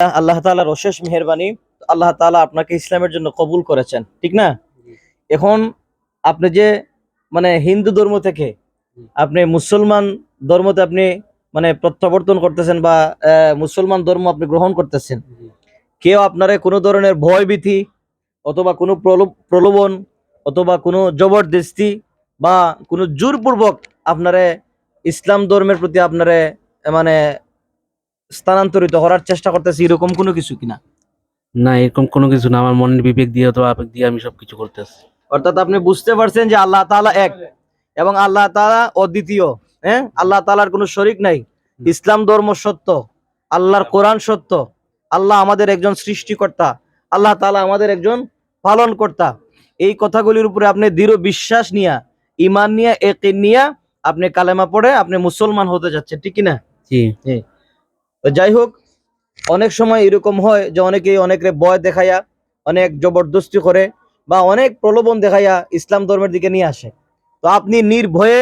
আল্লাহ তাআলার অশেষ মেহেরবানি আল্লাহ তাআলা আপনাকে ইসলামের জন্য কবুল করেছেন, ঠিক না? এখন আপনি যে মানে হিন্দু ধর্ম থেকে আপনি মুসলমান ধর্মতে আপনি মানে প্রত্যাবর্তন করতেছেন বা মুসলমান ধর্ম আপনি গ্রহণ করতেছেন, কেউ আপনারে কোনো ধরনের ভয়ভীতি অথবা কোনো প্রলোভ প্রলোভন অথবা কোনো জবরদস্তি বা কোনো জোরপূর্বক আপনারে ইসলাম ধর্মের প্রতি আপনারে মানে স্থানান্তরিত করার চেষ্টা করতেছি এরকম কোনো কিছু কিনা না? এরকম কোনো কিছু না। আমার মনের বিবেক দিয়ে অথবা আবেগ দিয়ে আমি সবকিছু করতেছি অর্থাৎ আপনি বুঝতে পারছেন যে আল্লাহ তাআলা এক এবং আল্লাহ তাআলা অদ্বিতীয় হ্যাঁ? আল্লাহ তাআলার কোনো শরিক নাই। ইসলাম ধর্ম সত্য আল্লাহর কোরআন সত্য আল্লাহ আমাদের একজন সৃষ্টিকর্তা আল্লাহ তাআলা আমাদের একজন পালনকর্তা। এই কথাগুলির উপরে আপনি দৃঢ় বিশ্বাস নিয়া ইমান নিয়া একিন নিয়া আপনি কালেমা পড়ে আপনি মুসলমান হতে যাচ্ছেন ঠিক না? জি। তো যাই হোক অনেক সময় এরকম হয় যে অনেকেই অনেকের ভয় দেখাইয়া অনেক জবরদস্তি করে বা অনেক প্রলোভন দেখাইয়া ইসলাম ধর্মের দিকে নিয়ে আসে। তো আপনি নির্ভয়ে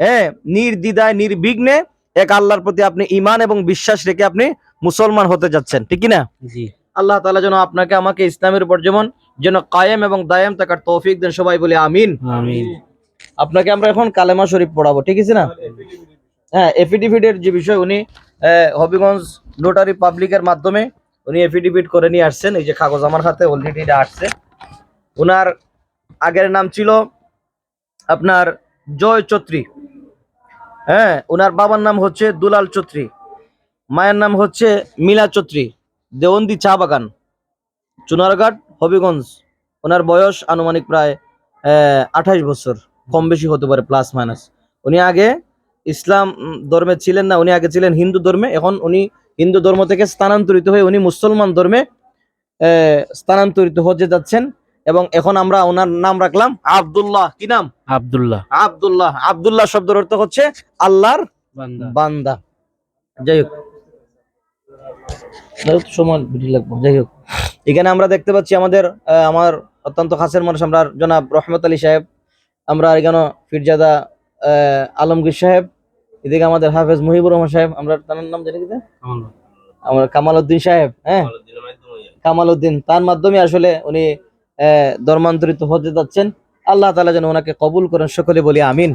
হ্যাঁ নির্দ্বিধায় নির্বিঘ্নে এক আল্লাহর প্রতি আপনি ইমান এবং বিশ্বাস রেখে আপনি মুসলমান হতে যাচ্ছেন। ঠিক না? জি। আল্লাহ তাআলা যেন আপনাকে আমাকে ইসলামের উপর যেমন যেন কায়েম এবং দায়েম থাকার তৌফিক দেন সবাই বলে আমিন। আমিন। আপনাকে আমরা এখন কালেমা শরীফ পড়াবো ঠিক আছে না? হ্যাঁ এফিডেভিটের যে বিষয় উনি হবিগঞ্জ নোটারি পাবলিকের মাধ্যমে উনি এফিডেভিট করে নিয়ে আসছেন। এই যে কাগজ আমার হাতে অলরেডি এটা আসছে। ওনার আগের নাম ছিল আপনার জয় চৌত্রী হ্যাঁ ওনার বাবার নাম হচ্ছে দুলাল চৌত্রী মায়ের নাম হচ্ছে মিলা চৌত্রী দেওয়ন্দি চা বাগান, চুনারঘাট, হবিগঞ্জ। ওনার বয়স আনুমানিক প্রায় আঠাইশ বছর। কম বেশি হতে পারে প্লাস মাইনাস উনি আগে ইসলাম ধর্মে ছিলেন না উনি আগে ছিলেন হিন্দু ধর্মে এখন উনি হিন্দু ধর্ম থেকে স্থানান্তরিত হয়ে উনি মুসলমান ধর্মে স্থানান্তরিত হতে যাচ্ছেন। এবং এখন আমরা ওনার নাম রাখলাম আবদুল্লাহ। কি নাম? আবদুল্লাহ। আবদুল্লাহ। আবদুল্লাহ শব্দের অর্থ হচ্ছে আল্লাহর বান্দা। যাই হোক। যাই সময় বেশি লাগবে। যাই হোক। এখানে আমরা দেখতে পাচ্ছি আমাদের আমার অত্যন্ত কাছের মানুষ আমরা জনাব রহমত আলী সাহেব। আমরা এখানে ফিরজাদা আলমগীর সাহেব এদিকে আমাদের হাফেজ মুহিবুর রহমান সাহেব আমরা তার নাম জানি কি তা? আমার কামাল উদ্দিন। সাহেব হ্যাঁ? কামাল উদ্দিন তার মাধ্যমে আসলে উনি ধর্মান্তরিত হতে যাচ্ছেন। আল্লাহ তাআলা যেন ওনাকে কবুল করেন সকলে বলি আমিন।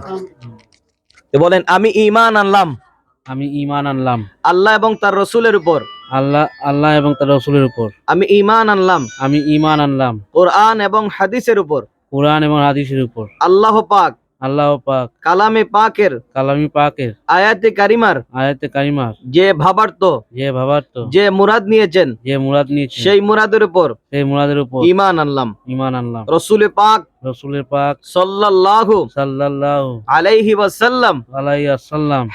বলেন আমি ইমান আনলাম। আমি ঈমান আনলাম। আল্লাহ এবং তার রসুলের উপর। আল্লাহ আল্লাহ এবং তার রসুলের উপর। আমি ইমান আনলাম। আমি ঈমান আনলাম। কোরআন এবং হাদিসের উপর। কোরআন এবং হাদিসের উপর। আল্লাহ পাক আল্লাহ পাক। কালামে পাকের। কালামি পাকের। আয়াতে কারিমার। আয়াতে কারিমার। যে ভাবার্থ। যে ভাবার্থ। যে মুরাদ নিয়েছেন। যে মুরাদ নিয়েছেন। সেই মুরাদের উপর। সেই মুরাদের উপর। ইমান আনলাম। ইমান আনলাম। রসুলে পাক রসুলের পাক সাল্লাল্লাহু সাল্লাল্লাহু আলাইহি ওয়াসাল্লাম আলাইহি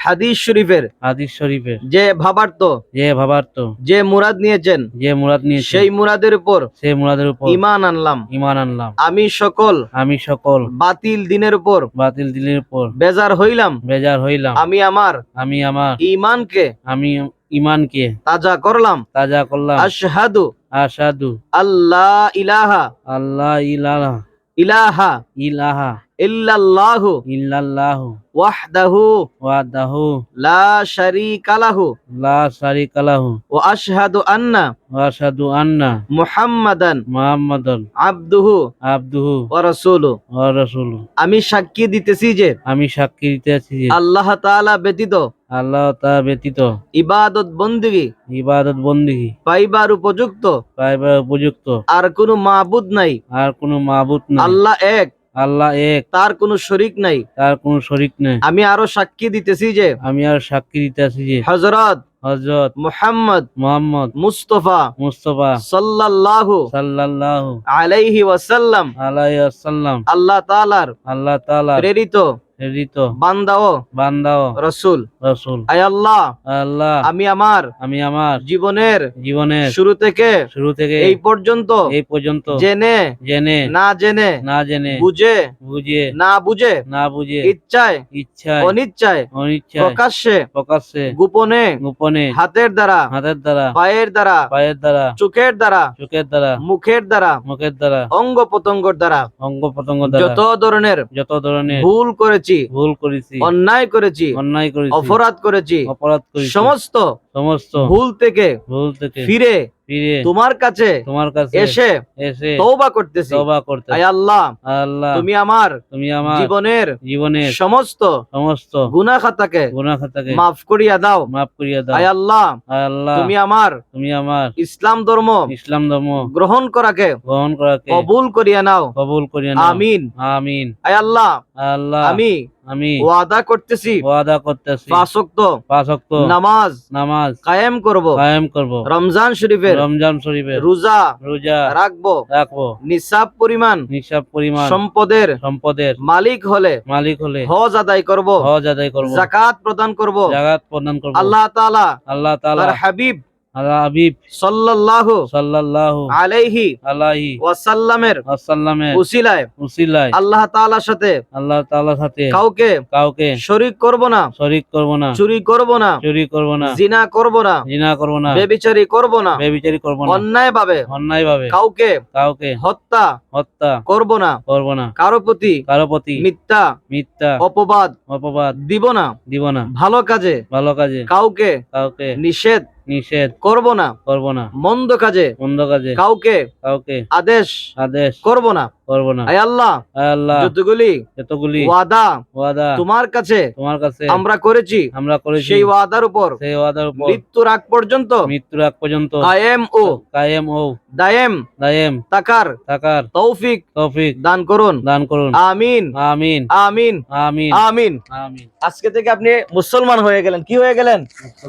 হাদিস শরীফের হাদিস শরীফের যে ভাবার্থ যে ভাবার্থ যে মুরাদ নিয়েছেন যে মুরাদ নিয়েছে সেই মুরাদের উপর সেই মুরাদের উপর ঈমান আনলাম। ঈমান আনলাম। আমি সকল আমি সকল বাতিল দিনের উপর বাতিল দিনের উপর বেজার হইলাম। বেজার হইলাম। আমি আমার আমি আমার ঈমানকে আমি ইমানকে তাজা করলাম। তাজা করলাম। আশহাদু আসাদু আল্লাহ ইলাহা আল্লাহ ইলাহা ইলাহা ইলাহা ইল্লাল্লাহু ইল্লাল্লাহু ওয়াহদাহু ওয়াহদাহু লা শারীকা লাহু লা শারিকা লাহু ওয়া আশহাদু আন্না ওয়া আশহাদু আন্না মুহাম্মাদান মুহাম্মাদান আবদুহু আবদুহু ওয়া রাসূলুহু ওয়া রাসূলু আমি সাক্ষী দিতেছি যে আমি সাক্ষী দিতেছি যে আল্লাহ তাআলা ব্যতীত আল্লাহ তা ব্যতীত। ইবাদত বন্দেগী। ইবাদত বন্দিগি। পাইবার উপযুক্ত। পাইবার উপযুক্ত। আর কোনো মাবুদ নাই। আর কোনো মাবুদ নাই। আল্লাহ এক। আল্লাহ এক। তার কোনো শরিক নাই। তার কোনো শরিক নাই। আমি আরও সাক্ষী দিতেছি যে আমি আর সাক্ষী দিতেছি যে হযরত হযরত মুহাম্মদ মুহাম্মদ মুস্তফা মুস্তাফা সাল্লাল্লাহু সাল্লাল্লাহু আলাইহি ওয়াসাল্লাম। আলাইহি ওয়াসাল্লাম। আল্লাহ তাআলার আল্লাহ তাআলা প্রেরিত প্রেরিত। বান্দা ও বান্দা ও রাসূল। রাসূল। আয় আল্লাহ আল্লাহ। আমি আমার আমি আমার। জীবনের জীবনের। শুরু থেকে শুরু থেকে। এই পর্যন্ত এই পর্যন্ত। জেনে জেনে। না জেনে না জেনে। বুঝে বুঝে। না বুঝে না বুঝে। ইচ্ছায় ইচ্ছায়। অনিচ্ছায় অনিচ্ছায়। প্রকাশ্যে প্রকাশ্যে। গোপনে গোপনে। হাতের দ্বারা হাতের দ্বারা। পায়ের দ্বারা পায়ের দ্বারা। চোখের দ্বারা চোখের দ্বারা। মুখের দ্বারা মুখের দ্বারা। অঙ্গ প্রত্যঙ্গর দ্বারা। অঙ্গ প্রত্যঙ্গ দ্বারা। যত ধরনের যত ধরনের। ভুল করেছি ভুল করেছি অন্যায় করেছি অন্যায় করেছি অপরাধ করেছি অপরাধ করেছি সমস্ত সমস্ত ভুল থেকে ভুল থেকে ফিরে ফিরে তোমার কাছে তোমার কাছে এসে এসে তওবা করতেছি। করতে আয় আল্লাহ আল্লাহ তুমি আমার তুমি আমার জীবনের জীবনের সমস্ত সমস্ত গুনাহ খাতাকে গুনাহ খাতাকে মাফ করিয়া দাও। মাফ করিয়া দাও। আয় আল্লাহ আল্লাহ তুমি আমার তুমি আমার ইসলাম ধর্ম ইসলাম ধর্ম গ্রহণ করাকে গ্রহণ করাকে কবুল করিয়া নাও। কবুল করিয়া নাও। আমিন। আমিন। আয় আল্লাহ আল্লাহ। আমি আমি ওয়াদা করতেছি। ওয়াদা করতেছি। পাঁচক্ত পাঁচ ওয়াক্ত। নামাজ। নামাজ। কায়েম করব। কায়েম করব। রমজান শরীফের। রমজান শরীফের। রোজা। রোজা। রাখব। রাখব। নিসাব পরিমাণ। নিঃসাব পরিমাণ। সম্পদের। সম্পদের। মালিক হলে। মালিক হলে। হজ আদায় করব। হজ আদায় করব। জাকাত প্রদান করব। জাগাত প্রদান করব। আল্লাহ তাআলা। আল্লাহ তাআলা। হাবিব। হাবিব সাল্লাল্লাহু সাল্লাল্লাহু আলাইহি আলাইহি ওয়াসাল্লামের ওয়াসাল্লামের উসিলায় উসিলায় আল্লাহ তাআলার সাথে আল্লাহ তাআলার সাথে কাউকে কাউকে শরীক করব না শরীক করব না চুরি করব না চুরি করব না জিনা করব না জিনা করব না বেবিচারি করব না বেবিচারি করব না অন্যায় ভাবে অন্যায় ভাবে কাউকে কাউকে হত্যা হত্যা করব না করব না কারও প্রতি কারও প্রতি মিথ্যা মিথ্যা অপবাদ অপবাদ দিব না দিব না ভালো কাজে ভালো কাজে কাউকে কাউকে নিষেধ নিষেধ। করব না। করব না। মন্দ কাজে। মন্দ কাজে। কাউকে কাউকে আদেশ আদেশ। করব না। করব না। আয় আল্লাহ আয় আল্লাহ। যতগুলি যতগুলি ওয়াদা ওয়াদা তোমার কাছে তোমার কাছে আমরা করেছি আমরা করেছি। সেই ওয়াদার উপর সেই ওয়াদার উপর। মৃত্যুর আগ পর্যন্ত মৃত্যুর আগ পর্যন্ত। কায়েম ও কায়েম ও দায়েম দায়েম। তাকার থাকার তৌফিক তৌফিক দান করুন। দান করুন। আমিন। আমিন। আমিন। আমিন। আমিন। আমিন। আজকে থেকে আপনি মুসলমান হয়ে গেলেন। কি হয়ে গেলেন?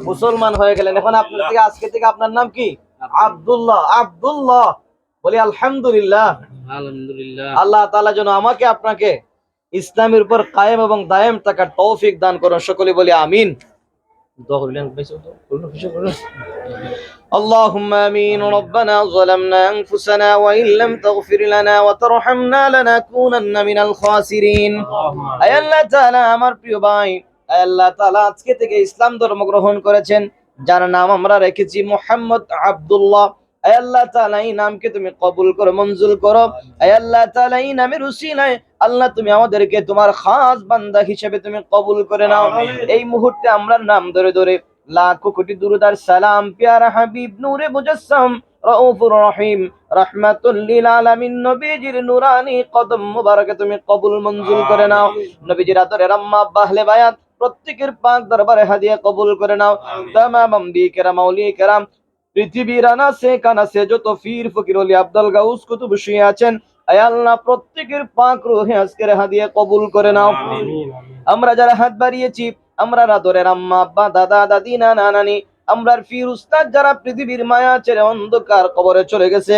মুসলমান হয়ে গেলেন। এখন আপনার থেকে আজকে থেকে আপনার নাম কি? আব্দুল্লাহ আব্দুল্লাহ। বলি আলহামদুলিল্লাহ। আল্লাহ তাআলা যেন আমাকে আপনাকে ইসলামের উপর কায়েম এবং দায়েম থাকার তৌফিক দান করুন সকলে বলি আমিন দোয়া করলেন বেশি দোয়া করুন, বেশি করুন। اللهم امين ربنا ظلمنا انفسنا وان لم تغفر لنا وترحمنا لنكونن من الخاسرين আয় আল্লাহ তাআলা আমার প্রিয় ভাই আয় আল্লাহ তাআলা আজকে থেকে ইসলাম ধর্ম গ্রহণ করেছেন যার নাম আমরা রেখেছি মোহাম্মদ আব্দুল্লাহ আয় আল্লাহ তাআলা এই নামকে তুমি কবুল করো মঞ্জুর করো। আল্লাহ তাআলা এই নামের উসিলায় আল্লাহ তুমি আমাদেরকে তোমার খাস বান্দা হিসেবে তুমি কবুল করে নাও। এই মুহূর্তে আমরা নাম ধরে ধরে লাখো কোটি দুরুদার সালাম পেয়ারা হাবিব নূরে মুজাসসাম রউফুর রহিম রাহমাতুল লিল আলামিন নবীজির নুরানি কদম মুবারকে তুমি কবুল মঞ্জুর করে নাও। নবীজির আদরের আম্মা আব্বা আহলে বায়াত প্রত্যেকের পাক দরবারে হাদিয়া কবুল করে নাও। তামাম আম্বি কেরাম কেরাম পৃথিবীর আনাসে কানাসে যত ফির ফকির অলি আব্দুল গাউস কুতুব শুয়ে আছেন আল্লাহ প্রত্যেকের পাক রুহে আজকের হাদিয়া কবুল করে নাও। আমরা যারা হাত বাড়িয়েছি আমরা রাদরের আম্মা আব্বা দাদা দাদি নানা নানি আমরার ফির উস্তাদ যারা পৃথিবীর মায়া ছেড়ে অন্ধকার কবরে চলে গেছে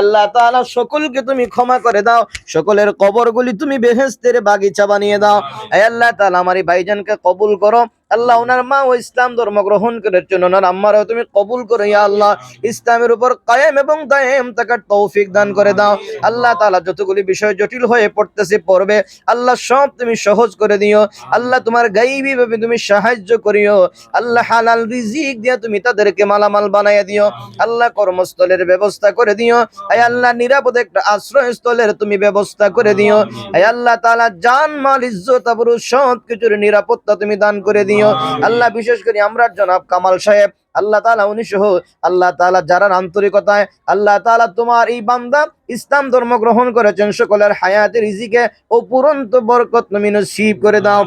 আল্লাহ তাআলা সকলকে তুমি ক্ষমা করে দাও সকলের কবরগুলি তুমি বেহেশতের বাগিচা বানিয়ে দাও। আয় আল্লাহ তাআলা আমার এই ভাইজানকে কবুল করো আল্লাহ ওনার মা ও ইসলাম ধর্ম গ্রহণ করেছেন ওনার আম্মারও তুমি কবুল করো ইয়া আল্লাহ। ইসলামের উপর কায়েম এবং দায়েম থাকার তৌফিক দান করে দাও। আল্লাহ তালা যতগুলি বিষয় জটিল হয়ে পড়তেছে পড়বে। আল্লাহ সব তুমি সহজ করে দিও। আল্লাহ তোমার গাইবি ভাবে তুমি সাহায্য করিও। আল্লাহ হালাল রিজিক দিয়ে তুমি তাদেরকে মালামাল বানাইয়া দিও। আল্লাহ কর্মস্থলের ব্যবস্থা করে দিও। আয় আল্লাহ নিরাপদ একটা আশ্রয়স্থলের তুমি ব্যবস্থা করে দিও। আয় আল্লাহ তালা জান মাল ইজ্জত আবরু সব কিছুর নিরাপত্তা তুমি দান করে দিও। আল্লাহ বিশেষ করে আমরা জনাব কামাল সাহেব। আল্লাহ তাআলা উনি সহ আল্লাহ তাআলা যারা আন্তরিকতায় আল্লাহ তাআলা তোমার এই বান্দা ইসলাম ধর্ম গ্রহণ করেছেন সকলের হায়াতের রিজিকে ও পুরন্ত বরকত তুমি নসিব করে দাও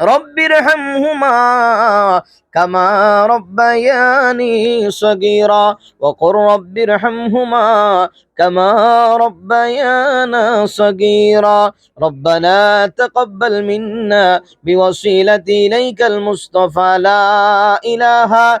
رب ارحمهما كما ربياني صغيرا وقل رب ارحمهما كما ربيانا صغيرا ربنا تقبل منا بوسيلتي إليك المصطفى لا إله